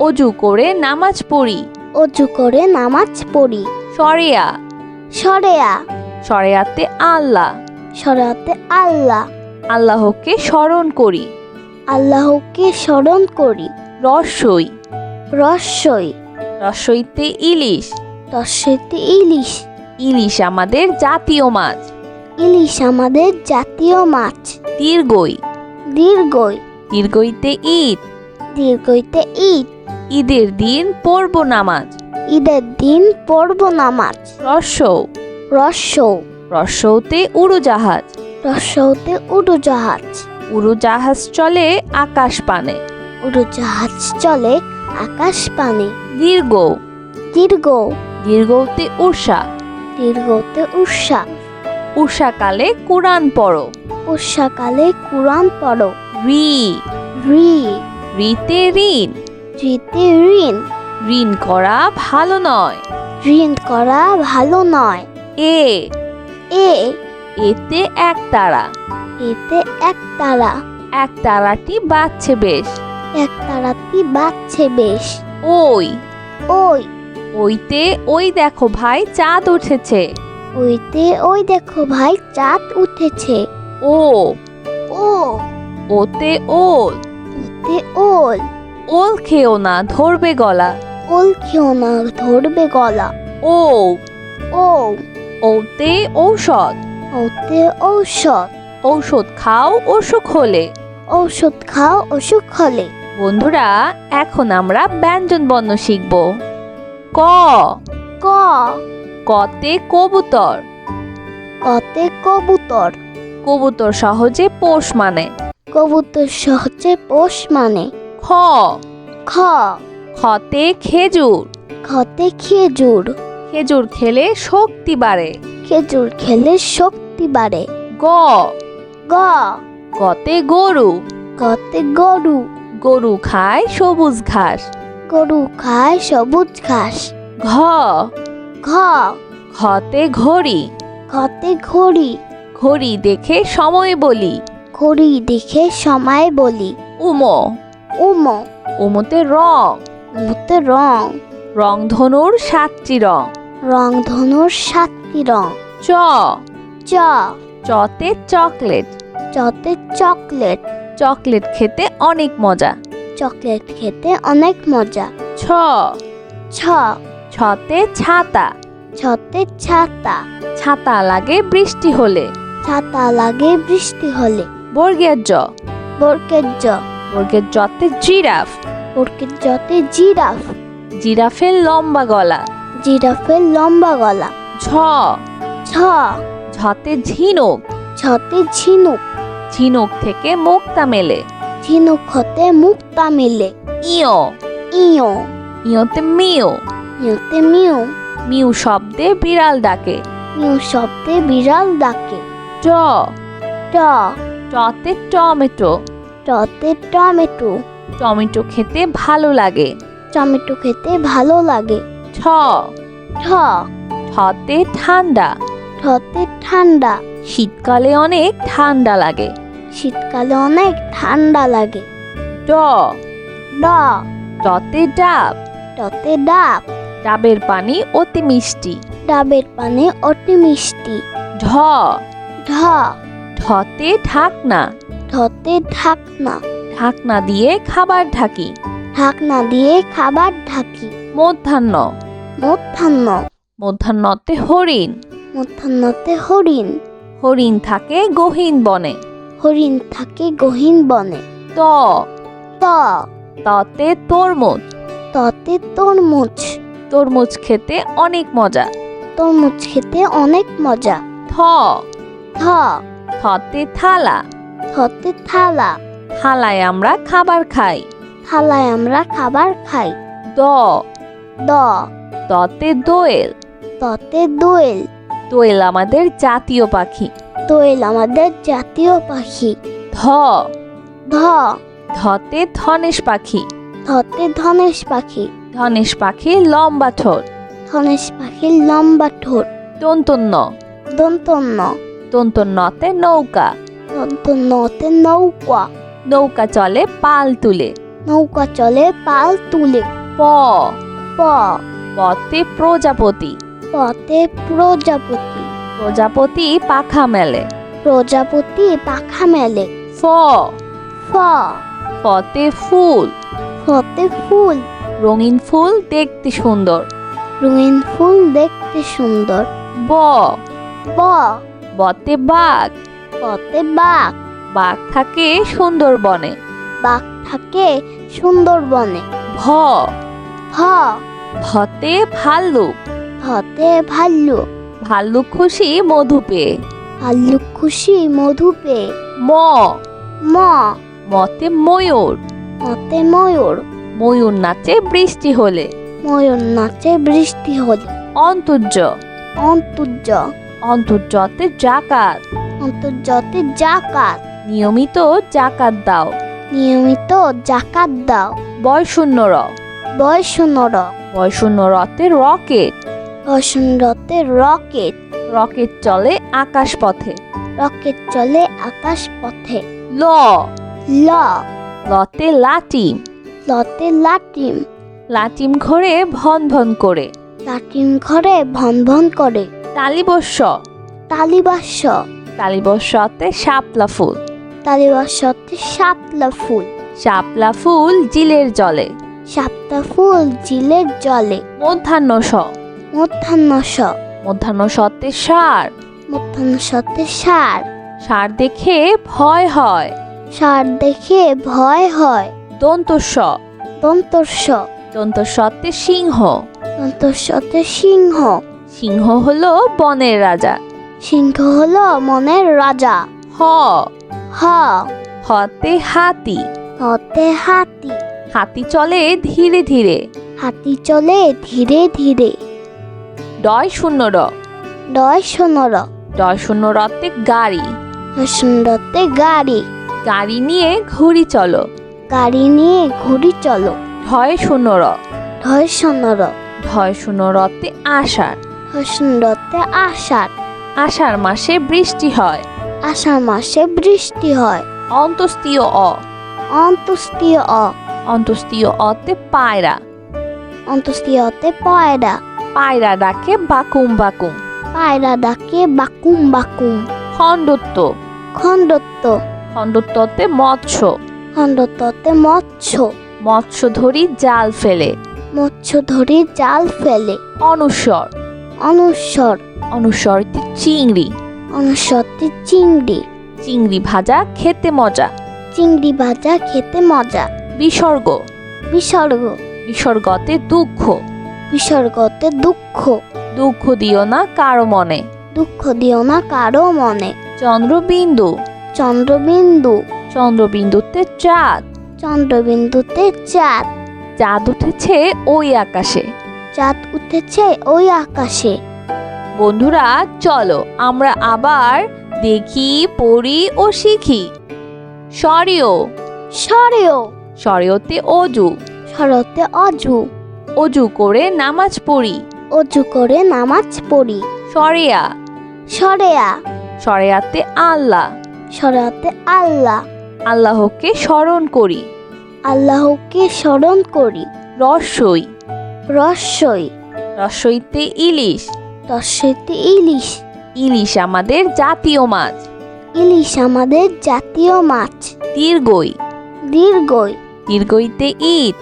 অজু করে নামাজ পড়ি। অজু করে নামাজ পড়ি। সরেয়া সরেয়া সরেয়াতে আল্লাহ। সরাতে আল্লাহ। আল্লাহকে স্মরণ করি। আল্লাহকে স্মরণ করি। রসই। রসই। রসইতে ইলিশ। রসইতে ইলিশ। ইলিশ আমাদের জাতীয় মাছ। ইলিশ আমাদের জাতীয় মাছ। দীর্ঘই। দীর্ঘই। দীর্ঘইতে ঈদ দীর্ঘইতে ঈদ ঈদের দিন পড়ব নামাজ। ঈদের দিন পড়ব নামাজ। রসৌ রস্য রসৌতে উড়োজাহাজ। রসৌতে উড়োজাহাজ। উড়োজাহাজ চলে আকাশ পানে। উড়োজাহাজ চলে আকাশ পানে। দীর্ঘ। দীর্ঘ। দীর্ঘতে উষা। দীর্ঘতে উষা। উষাকালে কোরআন পড়ো। উষাকালে কুরআন পড়ো। রি। রি। রিতে ঋণ। জিতে ঋণ। ঋণ করা ভালো নয়। ঋণ করা ভালো নয়। এ। এ। এতে এক তারা। এতে এক তারা। এক তারাটি বাজছে বেশ। এক তারাটি বাজছে বেশ। ওই। ওই। ওইতে ওই দেখো ভাই চাঁদ উঠেছে। ওইতে ওই দেখো ভাই চাঁদ উঠেছে। ও। ও। ওতে ওল। ওতে ওল। ওল খেও না ধরবে গলা। ওল খেও না ধরবে গলা। ও ও ওতে ঔষধ। ওতে ঔষধ। ঔষধ খাও অসুখ হলে। ঔষধ খাও অসুখ হলে। বন্ধুরা এখন আমরা ব্যঞ্জন বর্ণ শিখব। ক। ক। কতে কবুতর। কতে কবুতর। কবুতর সহজে পোষ মানে। কবুতর সহজে পোষ মানে। খ। খ। খতে খেজুর। খতে খেজুর। খেজুর খেলে শক্তি বাড়ে। খেজুর খেলে শক্তি বাড়ে। গ। গ। গতে গরু। গতে গরু। গরু খায় সবুজ ঘাস। গরু খায় সবুজ ঘাস। ঘ। ঘ। ঘতে ঘড়ি। ঘতে ঘড়ি। ঘড়ি দেখে সময় বলি। ঘড়ি দেখে সময় বলি। উমো। উমো। উমোতে রং। মুতে রং। রংধনুর সাতটি রং। রং ধনুর সাতটি রং। চ। চ। চতে চকলেট। চতে চকলেট। চকলেট খেতে অনেক মজা। চকলেট খেতে অনেক মজা। ছ। ছ। ছতে ছাতা। ছতে ছাতা। ছাতা লাগে বৃষ্টি হলে। ছাতা লাগে বৃষ্টি হলে। বর্গের জ। বরকের জ। বর্গের জতে জিরাফ। বরকের জতে জিরাফ। জিরাফের লম্বা গলা। জিরাফের লম্বা গলা। ঝ। ছ ঝতে ঝিনুক। ছতে ঝিনুক। ঝিনুক থেকে মুক্তা মেলে। ঝিনুক হতে মুক্তা মেলে। ইয়। ইয়ো। ইয়তে মিউ ইয়োতে মিউ মিউ শব্দে বিড়াল ডাকে। মিউ শব্দে বিড়াল ডাকে। ট। ট। টতে টমেটো। টতে টমেটো। টমেটো খেতে ভালো লাগে। টমেটো খেতে ভালো লাগে। ঠ। ঠ। ঠতে ঠান্ডা। ঠতে ঠান্ডা। শীতকালে অনেক ঠান্ডা লাগে। শীতকালে অনেক ঠান্ডা লাগে। ড। ড। ডতে ডাব। টতে ডাব। ডাবের পানি অতি মিষ্টি। ডাবের পানি অতি মিষ্টি। ঢ। ঢ। ঢতে ঢাকনা। ঢতে ঢাকনা ঢাকনা দিয়ে খাবার ঢাকি। ঢাকনা দিয়ে খাবার ঢাকি। মধ্যাহ্ন। মধ্যাহ্ন। মধ্যাহ্নতে হরিণ। মধ্যাহ্নতে হরিণ। হরিণ থাকে গহীন বনে। হরিণ থাকে গহীন বনে। ত। ত। ততে তরমুজ। ততে তরমুজ। তরমুজ খেতে অনেক মজা। তরমুজ খেতে অনেক মজা। থ। থ। থতে থালা। থতে থালা। থালায় আমরা খাবার খাই। থালায় আমরা খাবার খাই। দ। দ। দতে দোয়েল। ততে দোয়েল। দোয়েল আমাদের জাতীয় পাখি। দোয়েল আমাদের জাতীয় পাখি। ধ। ধ। ধতে ধনেশ পাখি। ধতে ধনেশ পাখি। ধনেশ পাখি লম্বা ঠোঁট। ধনেশ পাখির লম্বা ঠোঁট। দন্তন্য। দন্তন্য। দন্তন্যতে নৌকা। দন্তন্যতে নৌকা। নৌকা চলে পাল তুলে। নৌকা চলে পাল তুলে। প। প। পতে প্রজাপতি। পতে প্রজাপতি। প্রজাপতি পাখা মেলে। প্রজাপতি পাখা মেলে। ফ। ফ। ফতে ফুল। ফতে ফুল। রঙিন ফুল দেখতে সুন্দর। রঙিন ফুল দেখতে সুন্দর। ব। ব। বতে বাঘ। পতে বাঘ। বাঘ থাকে সুন্দরবনে। বাঘ থাকে সুন্দরবনে। ভ। ভ। ভতে ভাল্লুক। ভতে ভাল্লুক। ভাল্লুক খুশি মধু পেয়ে। ভাল্লুক খুশি মধু পেয়ে। ম। ম। মতে ময়ূর। মতে ময়ূর। ময়ূর নাচে বৃষ্টি হলে। ময়ূর নাচে বৃষ্টি হলে। অন্তর্য। অন্তর্য। অন্তর্যতে জাকাত। অন্তর্জতে জাকাত। নিয়মিত জাকাত দাও। নিয়মিত জাকাত দাও। বয়শূন্য র। বয়সনর বয়শূন্য রতে রকেট। বসন্ততে রকেট। রকেট চলে আকাশ পথে। রকেট চলে আকাশ পথে। ল। ল। লতে লাটিম। লতে লাটিম। লাটিম ঘরে ভন ভন করে। লাটিম ঘরে ভন ভন করে। তালিবস্য। তালিবাস্য। তালিবস্যতে শাপলা ফুল। তালিবাস্যতে শাপলা ফুল। শাপলা ফুল জিলের জলে। শাপলা ফুল জিলের জলে। মধ্যাহ্ন স মধ্যাহ্ন স মধ্যাহ্ন সতে সার। মধ্যাহ্ন সতে সার। সার দেখে ভয় হয়। সার দেখে ভয় হয়। দন্তস্ব দন্তস্য দন্তস্বতে সিংহ। দন্তস্যতে সিংহ। সিংহ হলো বনের রাজা। সিংহ হলো মনের রাজা। হ। হ। হতে হাতি। হতে হাতি। হাতি চলে ধীরে ধীরে। হাতি চলে ধীরে ধীরে। ডয় শূন্য র। ডয় সোনর ডয় শূন্য রতে গাড়ি। সুন্দরতে গাড়ি। গাড়ি নিয়ে ঘুরি চলো। গাড়ি নিয়ে ঘুরি চলো। ঢয় শূন্য র। ঢয় সোনর ঢয় শূন্য রতে আষাঢ়। সুন্দরতে আষাঢ়। আষাঢ় মাসে বৃষ্টি হয়। আষাঢ় মাসে বৃষ্টি হয়। অন্তস্তীয় অ। অন্তুষ্টীয় অ। অন্তস্তীয় অতে পায়রা। অন্তুষ্টীয়তে অতে পায়রা। পায়রা ডাকে বাকুম বাকুম। পায়রা ডাকে বাকুম বাকুম। খণ্ডত্ব। খণ্ডত্ব। খণ্ডত্বতে মৎস্য। খণ্ডত্বতে মৎস্য। মৎস্য ধরি জাল ফেলে। মৎস্য ধরে জাল ফেলে। অনুস্বর অনুস্বর। অনুস্বরতে চিংড়ি। অনুস্বরতে চিংড়ি। চিংড়ি ভাজা খেতে মজা। চিংড়ি ভাজা খেতে মজা। বিসর্গ। বিসর্গ। বিসর্গতে দুঃখ। বিসর্গতে দুঃখ। দুঃখ দিও না কারও মনে। দুঃখ দিও না কারও মনে। চন্দ্রবিন্দু। চন্দ্রবিন্দু। চন্দ্রবিন্দুতে চাঁদ। চন্দ্রবিন্দুতে চাঁদ। চাঁদ উঠেছে ওই আকাশে। চাঁদ উঠেছে ওই আকাশে। বন্ধুরা চলো আমরা আবার দেখি পড়ি ও শিখি। সরিও। সরেও। সরেওতে অজু। শরতে অজু। অজু করে নামাজ পড়ি। অজু করে নামাজ পড়ি। সরেয়া। সরেয়া। সরেয়াতে আল্লাহ। সরাতে আল্লাহ। আল্লাহকে স্মরণ করি। আল্লাহকে স্মরণ করি। রসই রসই। রসইতে ইলিশ। রসইতে ইলিশ। ইলিশ আমাদের জাতীয় মাছ। ইলিশ আমাদের জাতীয় মাছ। দীর্ঘই। দীর্ঘই। দীর্ঘইতে ঈদ।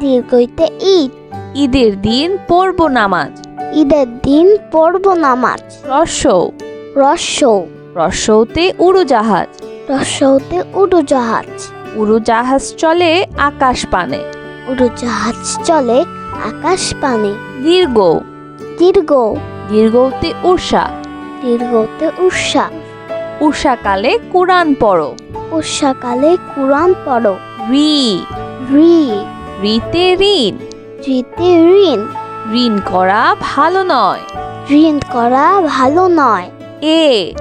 দীর্ঘইতে ঈদ। ঈদের দিন পড়ব নামাজ ঈদের দিন পড়ব নামাজ রসৌ রসৌ রসৌতে উড়োজাহাজ। রসৌতে উড়োজাহাজ। উড়োজাহাজ চলে আকাশ পানে। উড়োজাহাজ চলে আকাশ পানে দীর্ঘ। দীর্ঘ। দীর্ঘতে উষা দীর্ঘতে উষা উষাকালে কোরআন পড়ো। উষাকালে কুরআন পড়ো। রি। রি। রিতে ঋণ। জিতে ঋণ। ঋণ করা ভালো নয়। ঋণ করা ভালো নয়। এ।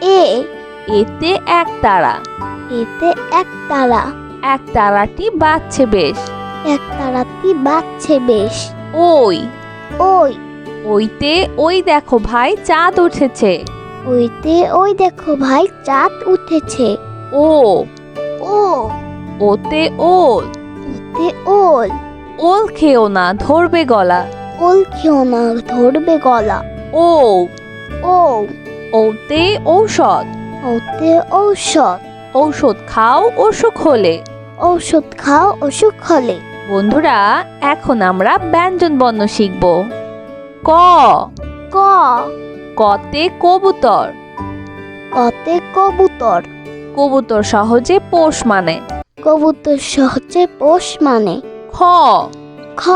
এ। এতে এক তারা। এতে এক তারা। এক তারাটি বাজছে বেশ। এক তারাটি বাজছে বেশ। ওই। ওই। ওইতে ওই দেখো ভাই চাঁদ উঠেছে। ওইতে ওই দেখো ভাই চাঁদ উঠেছে। ও। ও। ওতে ওল। ওতে ওল। ওল খেও না ধরবে গলা। ওল খেও না ধরবে গলা। ও। ও। ওতে ঔষধ। ওতে ঔষধ। ঔষধ খাও অসুখ হলে। ঔষধ খাও অসুখ হলে। বন্ধুরা এখন আমরা ব্যঞ্জন বর্ণ শিখব। ক। ক। কতে কবুতর। কতে কবুতর। কবুতর সহজে পোষ মানে। কবুতর সহজে পোষ মানে। খ। খ।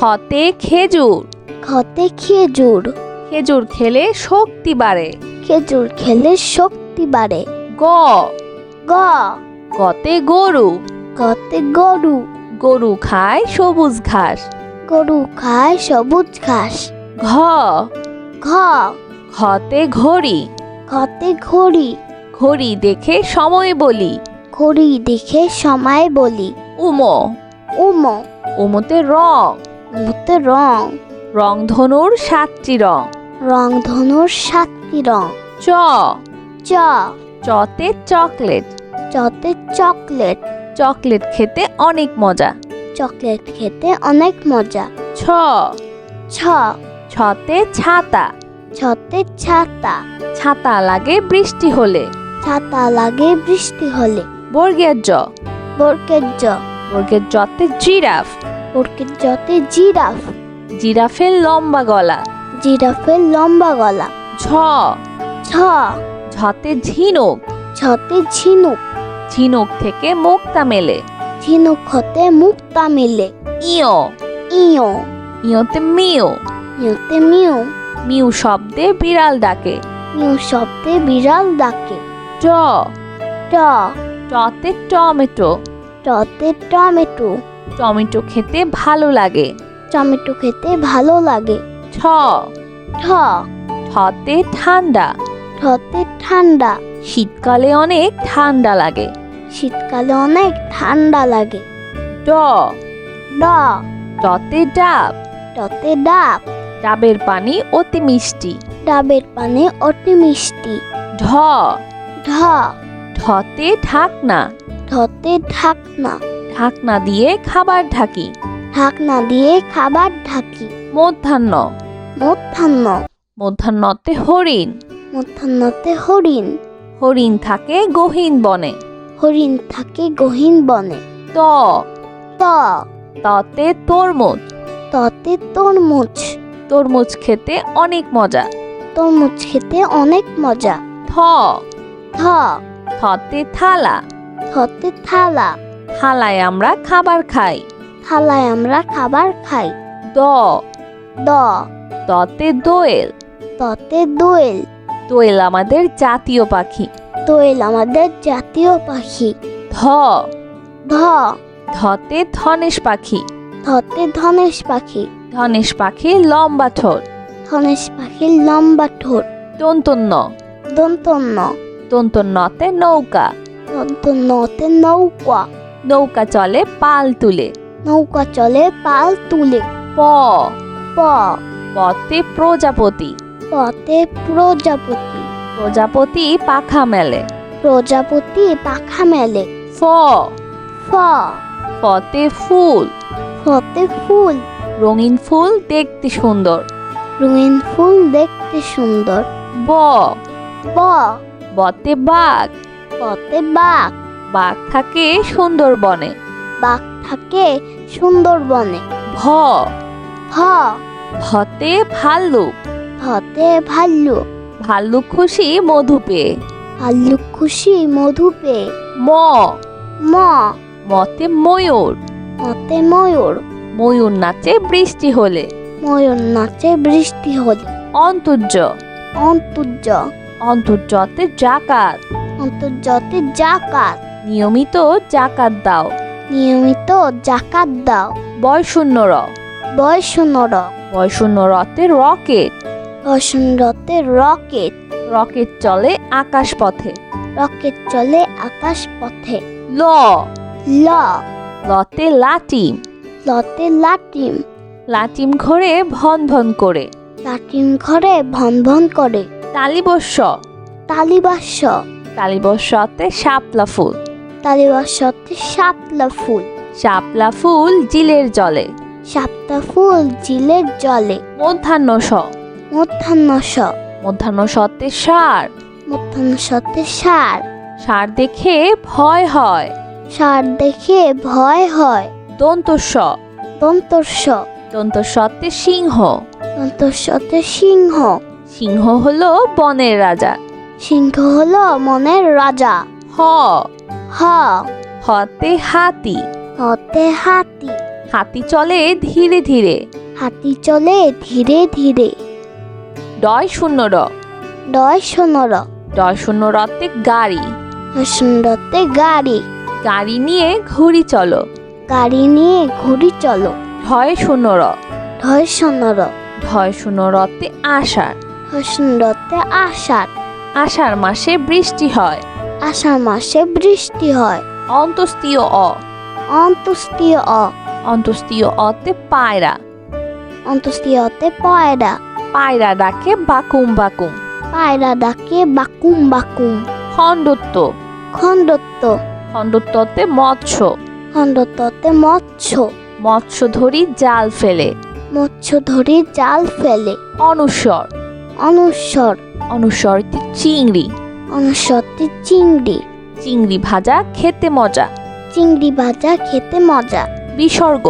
খতে খেজুর। খতে খেজুর। খেজুর খেলে শক্তি বাড়ে। খেজুর খেলে শক্তি বাড়ে। গ। গ। গতে গরু। গতে গরু। গরু খায় সবুজ ঘাস। গরু খায় সবুজ ঘাস। ঘ। ঘ। ঘতে ঘড়ি। ঘতে ঘড়ি। ঘড়ি দেখে সময় বলি। ঘড়ি দেখে সময় বলি। উমো। উম। উমোতে রং। উমতে রং। রংধনুর সাতটি রং। রং ধনুর সাতটি রং। চ। চ। চতে চকলেট। চতে চকলেট। চকলেট খেতে অনেক মজা। চকলেট খেতে অনেক মজা। ছ। ছ। ছতে। ছাতা ছতে ছাতা। ছাতা লাগে বৃষ্টি হলে। ছাতা লাগে বৃষ্টি হলে। বর্গের জ। বরকের জ। বর্গের জতে জিরাফ। বরকের জতে জিরাফ। জিরাফের লম্বা গলা। জিরাফের লম্বা গলা। ঝ। ছ ঝতে ঝিনুক। ছতে ঝিনুক। ঝিনুক থেকে মুক্তা মেলে। ঝিনুক হতে মুক্তা মেলে। ইয়। ইয়ো। ইয়তে মিউ ইয়োতে মিউ মিউ শব্দে বিড়াল ডাকে। মিউ শব্দে বিড়াল ডাকে। ট। ট। টতে টমেটো। টতে টমেটো। টমেটো খেতে ভালো লাগে। টমেটো খেতে ভালো লাগে। ঠ। ঠ। ঠতে ঠান্ডা। ঠতে ঠান্ডা। শীতকালে অনেক ঠান্ডা লাগে। শীতকালে অনেক ঠান্ডা লাগে। ড। ড। ডতে ডাব। টতে ডাব। ডাবের পানি অতি মিষ্টি। ডাবের পানে অতি মিষ্টি। ঢ। ঢ। ঢতে ঢাকনা। ঢতে ঢাকনা। ঢাকনা দিয়ে খাবার ঢাকি। ঢাকনা দিয়ে খাবার ঢাকি। মধ্যাহ্ন। মধ্যাহ্ন। মধ্যাহ্নতে হরিণ। মধ্যাহ্নতে হরিণ। হরিণ থাকে গহীন বনে। হরিণ থাকে গহীন বনে। ত। ত। ততে তরমুজ ততে তরমুজ তরমুজ খেতে অনেক মজা। তরমুজ খেতে অনেক মজা। থ। থ। থতে থালা। থতে থালা। থালায় আমরা খাবার খাই। থালায় আমরা খাবার খাই। দ। দ। ততে দোয়েল। ততে দোয়েল। দোয়েল আমাদের জাতীয় পাখি। দোয়েল আমাদের জাতীয় পাখি। ধ। ধ। ধতে ধনেশ পাখি। ধতে ধনেশ পাখি। ধনেশ পাখি লম্বা ঠোঁট। ধনেশ পাখির লম্বা ঠোঁট। দন্তন্য। দন্তন্য। দন্তন্যতে নৌকা। দন্তন্যতে নৌকা। নৌকা চলে পাল তুলে। নৌকা চলে পাল তুলে। প। প। পতে প্রজাপতি। পতে প্রজাপতি। প্রজাপতি পাখা মেলে। প্রজাপতি পাখা মেলে। ফ। ফ। ফতে ফুল। ফতে ফুল। রঙিন ফুল দেখতে সুন্দর। রঙিন ফুল দেখতে সুন্দর। ব। ব। বতে বাঘ। পতে বাঘ। বাঘ থাকে সুন্দর সুন্দরবনে। বাঘ থাকে সুন্দরবনে। ভ। ভ। ভতে ভাল্লুক। ভতে ভাল্লুক। ভাল্লুক খুশি মধু পেয়ে ভাল্লুক খুশি মধু পেয়ে ম। ম। মতে ময়ূর। মতে ময়ূর। ময়ূর নাচে বৃষ্টি হলে। ময়ূর নাচে বৃষ্টি হলে। অন্তর্য। অন্তর্য। অন্তর্যতে জাকাত। অন্তর্জতে জাকাত। নিয়মিত জাকাত দাও। নিয়মিত জাকাত দাও। বয়শূন্য র। বয় শূন্য র। বয় শূন্য রতে রকেট। শূন্য রকেট। রকেট চলে আকাশ পথে রকেট চলে আকাশ পথে ল। ল। লতে লাটিম। লতে লাটিম। লাটিম ঘরে ভন ভন করে। লাটিম ঘরে ভন ভন করে। তালিবস্য। তালিবাস্য। তালিবস্যতে শাপলা ফুল। তালিবাস্যতে শাপলা ফুল। শাপলা ফুল জিলের জলে। শাপলা ফুল জিলের জলে। মধ্যাহ্ন স মধ্যাহ্ন স মধ্যাহ্ন সতে সার। মধ্যাহ্ন সতে সার। সার দেখে ভয় হয়। সার দেখে ভয় হয়। দন্তস্ব। দন্তস্ব। দন্তস্বতে সিংহ। দন্তস্বতে সিংহ। সিংহ হলো বনের রাজা। সিংহ হলো মনের রাজা। হ। হ। হতে হাতি। হতে হাতি। হাতি চলে ধীরে ধীরে। হাতি চলে ধীরে ধীরে। ডয় শূন্য র ডয় সোনর ডয় শূন্য রতে গাড়ি সুন্দরতে গাড়ি। গাড়ি নিয়ে ঘুরি চলো। গাড়ি নিয়ে ঘুরি চলো। ঢয় শূন্য র ঢয় সোনর ঢয় শূন্য রতে আষাঢ় সুন্দরতে আষাঢ়। আষাঢ় মাসে বৃষ্টি হয়। আষাঢ় মাসে বৃষ্টি হয়। অন্তস্তীয় অ। অন্ত্যেষ্টিয় অ। অন্তস্তীয় অতে পায়রা। অন্ত্যেষ্টিয়তে পয়রা। পায়রা ডাকে বাকুম বাকুম। পায়রা ডাকে বাকুম বাকুম। খণ্ডত্ব। খণ্ডত্ব। খণ্ডত্বতে মৎস্য। খণ্ডত্বতে মৎস্য। মৎস্য ধরি জাল ফেলে। মৎস্য ধরি জাল ফেলে। অনুসর। অনুসর। অনুস্বরটি চিংড়ি। অনুস্বরটি চিংড়ি। চিংড়ি ভাজা খেতে মজা। চিংড়ি ভাজা খেতে মজা। বিসর্গ।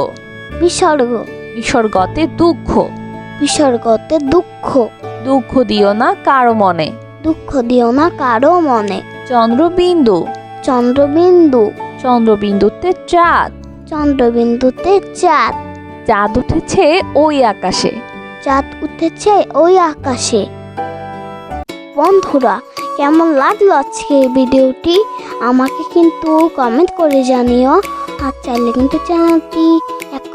বিসর্গ। বিসর্গতে দুঃখ। বিসর্গতে দুঃখ। দুঃখ দিও না কারও মনে। দুঃখ দিও না কারও মনে। চন্দ্রবিন্দু। চন্দ্রবিন্দু। চন্দ্রবিন্দুতে চাঁদ। চন্দ্রবিন্দুতে চাঁদ। চাঁদ উঠেছে ওই আকাশে। চাঁদ উঠেছে ওই আকাশে। বন্ধুরা কেমন লাগল আজকে এই ভিডিওটি? আমাকে কিন্তু কমেন্ট করে জানিও। আর চাইলে কিন্তু চ্যানেলটি